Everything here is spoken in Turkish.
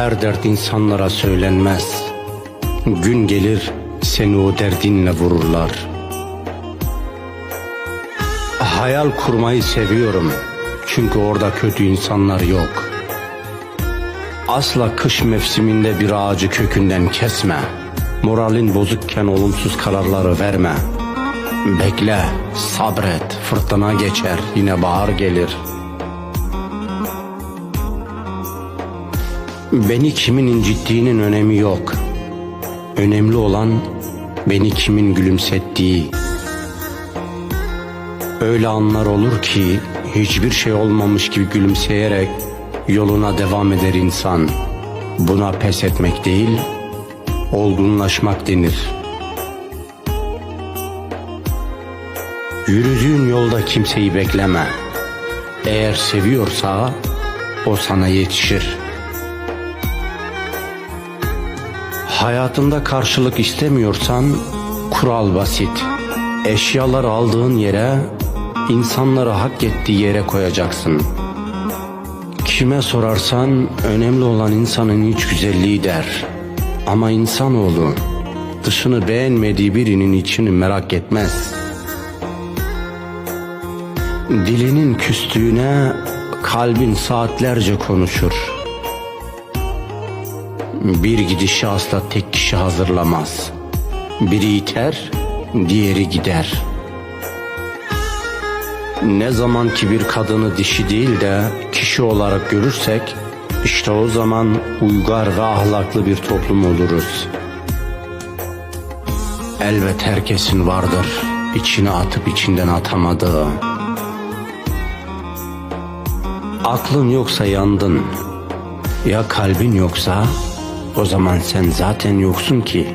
Her dert insanlara söylenmez. Gün gelir seni o derdinle vururlar. Hayal kurmayı seviyorum. Çünkü orada kötü insanlar yok. Asla kış mevsiminde bir ağacı kökünden kesme. Moralin bozukken olumsuz kararları verme. Bekle, sabret, fırtına geçer, yine bahar gelir. Beni kimin incittiğinin önemi yok. Önemli olan beni kimin gülümsettiği. Öyle anlar olur ki hiçbir şey olmamış gibi gülümseyerek yoluna devam eder insan. Buna pes etmek değil, olgunlaşmak denir. Yürüdüğün yolda kimseyi bekleme. Eğer seviyorsa o sana yetişir. Hayatında karşılık istemiyorsan kural basit. Eşyaları aldığın yere, insanları hak ettiği yere koyacaksın. Kime sorarsan önemli olan insanın iç güzelliği der. Ama insanoğlu dışını beğenmediği birinin içini merak etmez. Dilinin küstüğüne kalbin saatlerce konuşur. Bir gidişi asla tek kişi hazırlamaz. Biri iter, diğeri gider. Ne zaman ki bir kadını dişi değil de kişi olarak görürsek, işte o zaman uygar ve ahlaklı bir toplum oluruz. Elbet herkesin vardır içine atıp içinden atamadığı. Aklın yoksa yandın. Ya kalbin yoksa o zaman sen zaten yoksun ki.